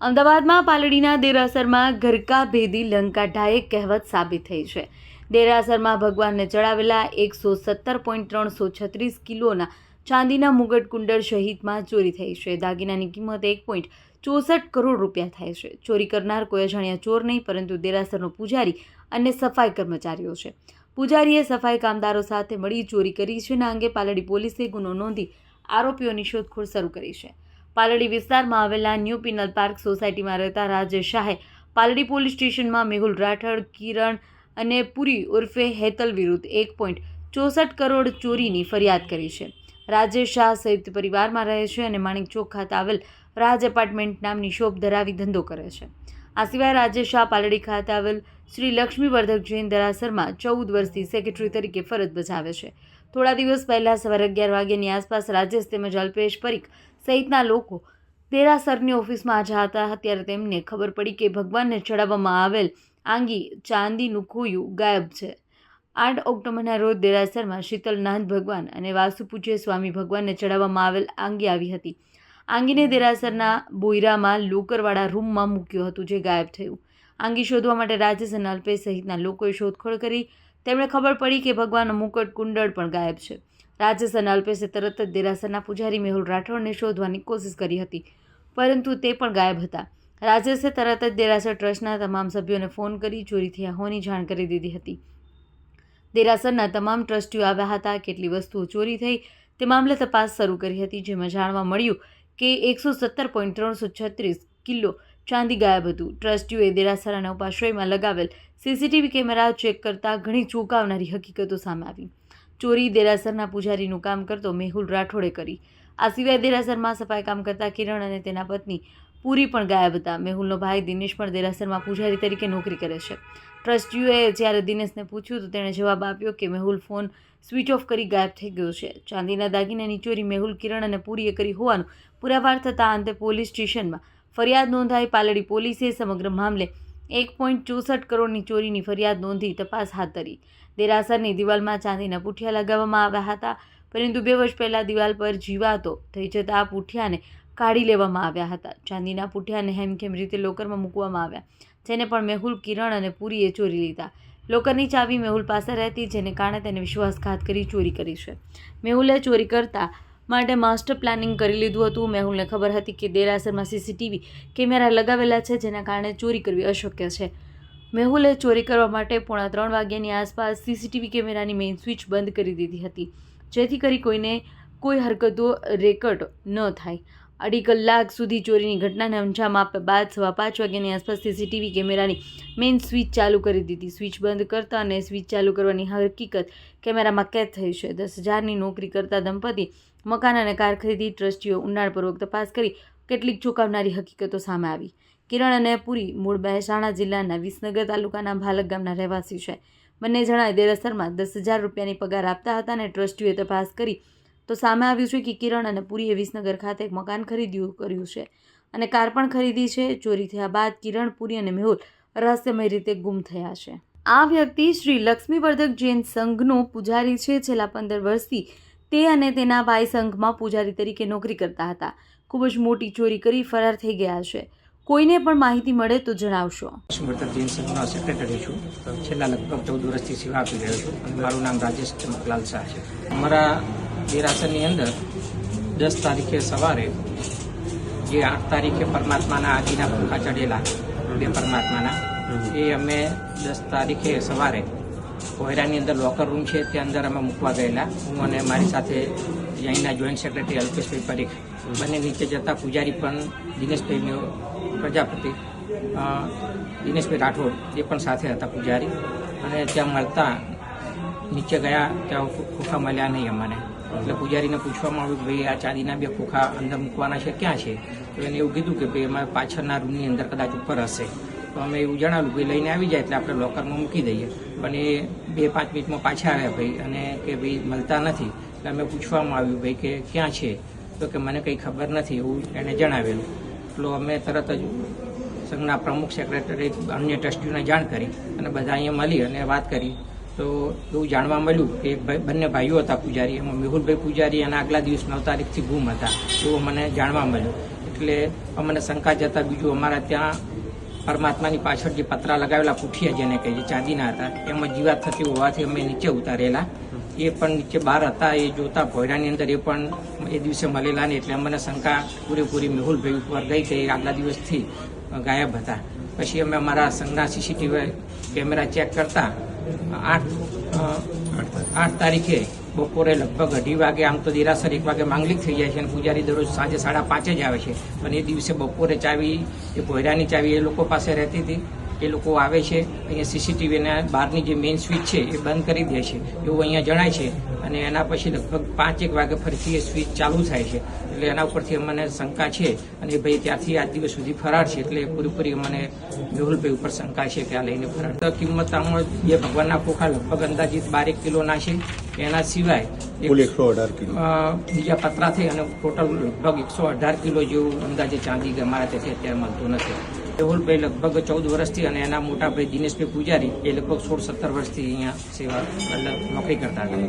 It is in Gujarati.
અમદાવાદમાં પાલડીના દેરાસરમાં ઘરકા ભેદી લંકા ઢાએ કહેવત સાબિત થઈ છે. દેરાસરમાં ભગવાનને ચડાવેલા એકસો સત્તર પોઈન્ટ ત્રણસો છત્રીસ કિલોના ચાંદીના મુગટ કુંડળ સહિતમાં ચોરી થઈ છે. દાગીનાની કિંમત એક પોઈન્ટ ચોસઠ કરોડ રૂપિયા થાય છે. ચોરી કરનાર કોઈ અજાણ્યા ચોર નહીં, પરંતુ દેરાસરનો પૂજારી અને સફાઈ કર્મચારીઓ છે. પૂજારીએ સફાઈ કામદારો સાથે મળી ચોરી કરી છે. અને અંગે પાલડી પોલીસે ગુનો નોંધી આરોપીઓની શોધખોળ શરૂ કરી છે. પાલડી વિસ્તારમાં આવેલા ન્યૂ પિનલ પાર્ક સોસાયટીમાં રહેતા રાજેશ શાહે પાલડી પોલીસ સ્ટેશનમાં મેહુલ રાઠોડ, કિરણ અને પુરી ઉર્ફે હેતલ વિરુદ્ધ એક પોઈન્ટ ચોસઠ કરોડ ચોરીની ફરિયાદ કરી છે. રાજેશ શાહ સંયુક્ત પરિવારમાં રહે છે અને માણેક ચોક ખાતે આવેલ રાજ એપાર્ટમેન્ટ નામની શોપ ધરાવી ધંધો કરે છે. આ સિવાય રાજેશ શાહ પાલડી ખાતે આવેલ શ્રી લક્ષ્મીવર્ધક જૈન દરાસરમાં ચૌદ વર્ષથી સેક્રેટરી તરીકે ફરજ બજાવે છે. થોડા દિવસ પહેલાં સવારે અગિયાર વાગ્યાની આસપાસ રાજેશ તેમજ અલ્પેશ પરીખ સહિતના લોકો દેરાસરની ઓફિસમાં હાજર હતા. ત્યારે તેમને ખબર પડી કે ભગવાનને ચડાવવામાં આવેલ આંગી ચાંદીનું ખોયું ગાયબ છે. આઠ ઓક્ટોબરના રોજ દેરાસરમાં શીતલનાથ ભગવાન અને વાસુપૂજ્ય સ્વામી ભગવાનને ચડાવવામાં આવેલ આંગી આવી હતી. આંગીને દેરાસરના બોયરામાં લોકરવાળા રૂમમાં મૂક્યું હતું જે ગાયબ થયું. આંગી શોધવા માટે રાજેશ અને અલ્પેશ સહિતના લોકોએ શોધખોળ કરી. તેમણે ખબર પડી કે ભગવાનનો મુકટ કુંડળ પણ ગાયબ છે. રાજેશ અને અલ્પેશે તરત જ દેરાસરના પૂજારી મેહુલ રાઠોડને શોધવાની કોશિશ કરી હતી, પરંતુ તે પણ ગાયબ હતા. રાજેશે તરત જ દેરાસર ટ્રસ્ટના તમામ સભ્યોને ફોન કરી ચોરી થયા હોવાની જાણ કરી દીધી હતી. દેરાસરના તમામ ટ્રસ્ટીઓ આવ્યા હતા, કેટલી વસ્તુઓ ચોરી થઈ, તે મામલે તપાસ શરૂ કરી હતી, જેમાં જાણવા મળ્યું કે એકસો સત્તર પોઈન્ટ ત્રણસો છત્રીસ કિલો ચાંદી ગાયબ હતું. ટ્રસ્ટીઓએ દેરાસર અને ઉપાશ્રયમાં લગાવેલ સીસીટીવી કેમેરા ચેક કરતાં ઘણી ચોંકાવનારી હકીકતો સામે આવી. ચોરી દેરાસરના પૂજારીનું કામ કરતો મેહુલ રાઠોડે કરી. આ સિવાય દેરાસરમાં સફાઈ કામ કરતા કિરણ અને તેના પત્ની પૂરી પણ ગાયબ હતા. મેહુલનો ભાઈ દિનેશ પણ દેરાસરમાં પૂજારી તરીકે નોકરી કરે છે. ટ્રસ્ટીઓએ જ્યારે દિનેશને પૂછ્યું તો તેણે જવાબ આપ્યો કે મેહુલ ફોન સ્વિચ ઓફ કરી ગાયબ થઈ ગયો છે. ચાંદીના દાગીનાની ચોરી મેહુલ, કિરણ અને પૂરીએ કરી હોવાનું પુરાવાર થતાં અંતે પોલીસ સ્ટેશનમાં ફરિયાદ નોંધાઈ પાલડી પોલીસે સમગ્ર મામલે એક પોઈન્ટ ચોસઠ કરોડની ચોરીની ફરિયાદ નોંધી તપાસ હાથ ધરી. દેરાસરની દિવાલમાં ચાંદીના પૂઠિયા લગાવવામાં આવ્યા હતા, પરંતુ બે વર્ષ પહેલાં દિવાલ પર જીવાતો થઈ જતા આ પૂઠિયાને કાઢી લેવામાં આવ્યા હતા. ચાંદીના પૂઠિયાને હેમખેમ રીતે લોકરમાં મૂકવામાં આવ્યા, જેને પણ મેહુલ કિરણ અને પુરીએ ચોરી લીધા. લોકરની ચાવી મેહુલ પાસે રહેતી, જેને કારણે તેને વિશ્વાસઘાત કરી ચોરી કરી છે. મેહુલે ચોરી કરતા માટે માસ્ટર પ્લાનિંગ કરી લીધું હતું. મેહુલને ખબર હતી કે દેરાસરમાં સીસીટીવી કેમેરા લગાવેલા છે, જેના કારણે ચોરી કરવી અશક્ય છે. મેહુલે ચોરી કરવા માટે પોણા ત્રણ વાગ્યાની આસપાસ સીસીટીવી કેમેરાની મેઇન સ્વિચ બંધ કરી દીધી હતી, જેથી કરી કોઈને કોઈ હરકતો રેકર્ડ ન થાય. અઢી કલાક સુધી ચોરીની ઘટનાને અંજામ આપ્યા બાદ સવા પાંચ વાગ્યાની આસપાસ સીસીટીવી કેમેરાની મેઇન સ્વિચ ચાલુ કરી દીધી. સ્વિચ બંધ કરતા અને સ્વિચ ચાલુ કરવાની હકીકત કેમેરામાં કેદ થઈ છે. દસ હજારની નોકરી કરતા દંપતી મકાન અને કાર ખરીદી ટ્રસ્ટીઓ ઊંડાણપૂર્વક તપાસ કરી કેટલીક ચોંકાવનારી હકીકતો સામે આવી. કિરણ અને પુરી મૂળ મહેસાણા જિલ્લાના વિસનગર તાલુકાના ભાલક ગામના રહેવાસી છે. બંને જણાએ દેરાસરમાં દસ હજાર રૂપિયાની પગાર આપતા હતા અને ટ્રસ્ટીઓએ તપાસ કરી તો સામે આવ્યું છે કે કિરણ અને પુરીએ વિસનગર ખાતે એક મકાન ખરીદ્યું કર્યું છે. અને કાર પણ ખરીદી છે. ચોરી થયા બાદ કિરણ, પુરી અને મેહુલ રહસ્યમય રીતે ગુમ થયા છે. આ વ્યક્તિ શ્રી લક્ષ્મીવર્ધક જૈન સંઘનો પૂજારી છે. છેલ્લા પંદર વર્ષથી તે અને તેના ભાઈ સંઘમાં પૂજારી તરીકે નોકરી કરતા હતા. ખૂબ જ મોટી ચોરી કરી ફરાર થઈ ગયા છે. કોઈને પણ માહિતી મળે તો જણાવશો. સુમર્તક જૈન સંઘના સેક્રેટરી છું. છેલ્લા લગભગ ચૌદ વર્ષથી સેવા આપી રહ્યો છું. મારું નામ રાજેશ ચમકલાલ શાહ છે. અમારા દેરાસરની અંદર દસ તારીખે સવારે જે આઠ તારીખે પરમાત્માના આદિના પંખા ચડેલા બે પરમાત્માના એ અમે દસ તારીખે સવારે કોયરાની અંદર લોકર રૂમ છે તે અંદર અમે મૂકવા ગયેલા. હું અને મારી સાથે અહીંના જોઈન્ટ સેક્રેટરી અલ્પેશભાઈ પરીખ બંને નીચે જતા પૂજારી પણ દિનેશભાઈ પ્રજાપતિ દિનેશભાઈ રાઠોડ એ પણ સાથે હતા પૂજારી. અને ત્યાં મળતા નીચે ગયા ત્યાં ખોખા મળ્યા નહીં અમને એટલે પૂજારીને પૂછવામાં આવ્યું કે ભાઈ, આ ચાંદીના બે ખોખા અંદર મૂકવાના છે, ક્યાં છે? તો એને એવું કીધું કે ભાઈ, અમારે પાછળના રૂમની અંદર કદાચ ઉપર હશે. તો અમે એવું જણાવ્યું કે લઈને આવી જાય એટલે આપણે લોકરમાં મૂકી દઈએ. પણ એ બે પાંચ મિનિટમાં પાછા આવ્યા ભાઈ અને કે ભાઈ, મળતા નથી. એટલે અમે પૂછવામાં આવ્યું ભાઈ કે ક્યાં છે? તો કે મને કંઈ ખબર નથી એવું એણે જણાવેલું. એટલો અમે તરત જ સંઘના પ્રમુખ, સેક્રેટરી, અન્ય ટ્રસ્ટીઓને જાણ કરી અને બધા અહીંયા મળી અને વાત કરી. તો એવું જાણવા મળ્યું કે બંને ભાઈઓ હતા પૂજારી. એમાં મેહુલભાઈ પૂજારી અને આગલા દિવસ નવ તારીખથી ગુમ હતા. એવું મને જાણવા મળ્યું. એટલે અમને શંકા જતા બીજું અમારા ત્યાં પરમાત્માની પાછળ જે પતરા લગાવેલા પુઠિયા જેને કહે છે ચાંદીના હતા, એમાં જીવાત થતી હોવાથી અમે નીચે ઉતારેલા. એ પણ નીચે બહાર હતા, એ જોતા ભોયરાની અંદર એ પણ એ દિવસે મળેલા ને એટલે અમને શંકા પૂરેપૂરી મેહુલભાઈ ઉપર ગઈ કે આગલા દિવસથી ગાયબ હતા. પછી અમે અમારા સંઘના સીસીટીવી કેમેરા ચેક કરતા આઠ આઠ તારીખે બપોરે લગભગ અઢી વાગે, આમ તો દેરાસર એક વાગે માંગલિક થઈ જાય છે અને પૂજારી દરરોજ સાંજે સાડા પાંચે જ આવે છે. પણ એ દિવસે બપોરે ચાવી, એ ભોયરાની ચાવી એ લોકો પાસે રહેતી હતી. એ લોકો આવે છે અહીંયા સીસીટીવીના બહારની જે મેઇન સ્વિચ છે એ બંધ કરી દે છે. એવું અહીંયા જણાય છે અને એના પછી લગભગ પાંચ એક વાગે ફરીથી એ સ્વિચ ચાલુ થાય છે. એટલે એના ઉપરથી અમને શંકા છે અને ભાઈ ત્યાંથી આજ દિવસ સુધી ફરાર છે એટલે પૂરેપૂરી અમને મેહુલભાઈ ઉપર શંકા છે કે આ લઈને ફરાર. તો કિંમત આમાં બે ભગવાનના ખોખા લગભગ અંદાજિત બારેક કિલોના છે. એના સિવાય બીજા પતરા થઈ અને ટોટલ લગભગ એકસો અઢાર કિલો જેવું અંદાજે ચાંદી કે અમારા ત્યાંથી અત્યારે મળતું નથી. મેહુલભાઈ લગભગ ચૌદ વર્ષથી અને એના મોટા ભાઈ દિનેશભાઈ પૂજારી એ લગભગ સોળ સત્તર વર્ષથી અહીંયા સેવા, મતલબ નોકરી કરતા હતા.